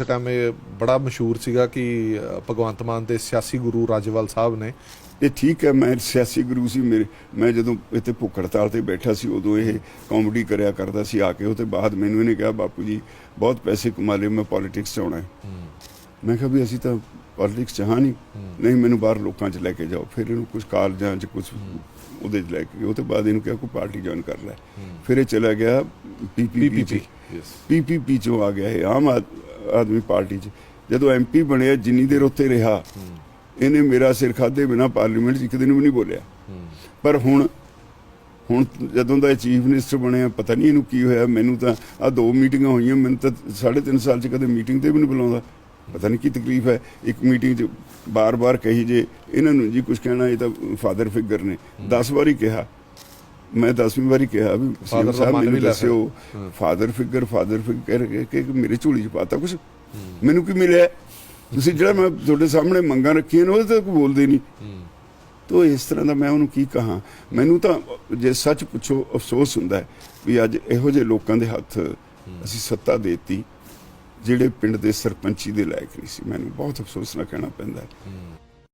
ਇਸ ਟਾਈਮ ਇਹ ਬੜਾ ਮਸ਼ਹੂਰ ਸੀਗਾ ਕਿ ਭਗਵੰਤ ਮਾਨ ਦੇ ਸਿਆਸੀ ਗੁਰੂ ਰਾਜੇਵਾਲ ਸਾਹਿਬ ਨੇ। ਇਹ ਠੀਕ ਹੈ ਮੈਂ ਸਿਆਸੀ ਗੁਰੂ ਸੀ ਮੇਰੇ। ਮੈਂ ਜਦੋਂ ਇੱਥੇ ਭੁੱਖ ਹੜਤਾਲ ਤੇ ਬੈਠਾ ਸੀ ਉਦੋਂ ਇਹ ਕਾਮੇਡੀ ਕਰਿਆ ਕਰਦਾ ਸੀ। ਆ ਕੇ ਉਹ ਤੇ ਬਾਅਦ ਮੈਨੂੰ ਇਹਨੇ ਕਿਹਾ ਬਾਪੂ ਜੀ ਬਹੁਤ ਪੈਸੇ ਕਮਾ ਲਏ ਮੈਂ ਪੋਲਿਟਿਕਸ ਚ ਆਉਣਾ ਹੈ। ਮੈਂ ਕਿਹਾ ਵੀ ਅਸੀਂ ਤਾਂ ਪੋਲਿਟਿਕਸ ਚ ਹਾਂ ਨਹੀਂ ਨਹੀਂ ਮੈਨੂੰ ਬਾਹਰ ਲੋਕਾਂ ਚ ਲੈ ਕੇ ਜਾਓ। ਫਿਰ ਇਹਨੂੰ ਕੁਝ ਕਾਲਜਾਂ ਚ ਕੁਝ ਉਹਦੇ ਚ ਲੈ ਕੇ ਉਹ ਤੋਂ ਬਾਅਦ ਇਹਨੂੰ ਕਿਹਾ ਕੋਈ ਪਾਰਟੀ ਜੁਆਇਨ ਕਰ ਲੈ। ਫਿਰ ਇਹ ਚਲਾ ਗਿਆ ਪੀਪੀਪੀ ਪੀਪੀਪੀ ਚ ਆ ਗਿਆ ਇਹ ਆਮ ਆਦ- ਆਦਮੀ ਪਾਰਟੀ ਚ। ਜਦੋਂ ਐਮਪੀ ਬਣਿਆ, ਜਿੰਨੀ ਦੇਰ ਉੱਥੇ ਰਿਹਾ, ਇਹਨੇ ਮੇਰਾ ਸਿਰ ਖਾਦੇ ਬਿਨਾ ਪਾਰਲੀਮੈਂਟ 'ਚ ਇੱਕ ਦਿਨ ਵੀ ਨਹੀਂ ਬੋਲਿਆ। ਪਰ ਹੁਣ ਹੁਣ ਜਦੋਂ ਦਾ ਇਹ ਚੀਫ ਮਿਨਿਸਟਰ ਬਣਿਆ, ਪਤਾ ਨਹੀਂ ਇਹਨੂੰ ਕੀ ਹੋਇਆ। ਮੈਨੂੰ ਤਾਂ ਆ ਦੋ ਮੀਟਿੰਗਾਂ ਹੋਈਆਂ, ਮੈਨੂੰ ਤਾਂ ਸਾਢੇ ਤਿੰਨ ਸਾਲ 'ਚ ਕਦੇ ਮੀਟਿੰਗ ਤੇ ਵੀ ਨਹੀਂ ਬੁਲਾਉਂਦਾ। ਪਤਾ ਨਹੀਂ ਕੀ ਤਕਲੀਫ ਹੈ। ਇੱਕ ਮੀਟਿੰਗ 'ਚ ਬਾਰ-ਬਾਰ ਕਹੀ ਜੇ, ਇਹਨਾਂ ਨੂੰ ਜੀ ਕੁਝ ਕਹਿਣਾ, ਇਹ ਤਾਂ ਫਾਦਰ ਫਿਗਰ ਨੇ। 10 ਵਾਰੀ ਕਿਹਾ। ਮੈਂ 10ਵੀਂ ਵਾਰੀ ਕਿਹਾ ਵੀ ਦਾ ਸਾਹਿਬ ਮਨ ਦੱਸਿਓ। ਫਾਦਰ ਫਿਗਰ ਫਾਦਰ ਫਿਗਰ ਕਿ ਮੇਰੇ ਝੋਲੀ 'ਚ ਪਾਤਾ ਕੁਝ ਮੈਨੂੰ ਕੀ ਮਿਲਿਆ? ਤੁਸੀਂ ਜਿਹੜਾ ਮੈਂ ਤੁਹਾਡੇ ਸਾਹਮਣੇ ਮੰਗਾਂ ਰੱਖੀਆਂ ਨੇ ਉਹਦੇ ਤੇ ਕੋਈ ਬੋਲਦੇ ਨਹੀਂ। ਤੋ ਇਸ ਤਰ੍ਹਾਂ ਦਾ ਮੈਂ ਉਹਨੂੰ ਕੀ ਕਹਾਂ? ਮੈਨੂੰ ਤਾਂ ਜੇ ਸੱਚ ਪੁੱਛੋ ਅਫਸੋਸ ਹੁੰਦਾ ਹੈ ਵੀ ਅੱਜ ਇਹੋ ਜਿਹੇ ਲੋਕਾਂ ਦੇ ਹੱਥ ਅਸੀਂ ਸੱਤਾ ਦੇਤੀ ਜਿਹੜੇ ਪਿੰਡ ਦੇ ਸਰਪੰਚੀ ਦੇ ਲਾਇਕ ਨਹੀਂ ਸੀ। ਮੈਨੂੰ ਬਹੁਤ ਅਫਸੋਸ ਨਾਲ ਕਹਿਣਾ ਪੈਂਦਾ ਹੈ।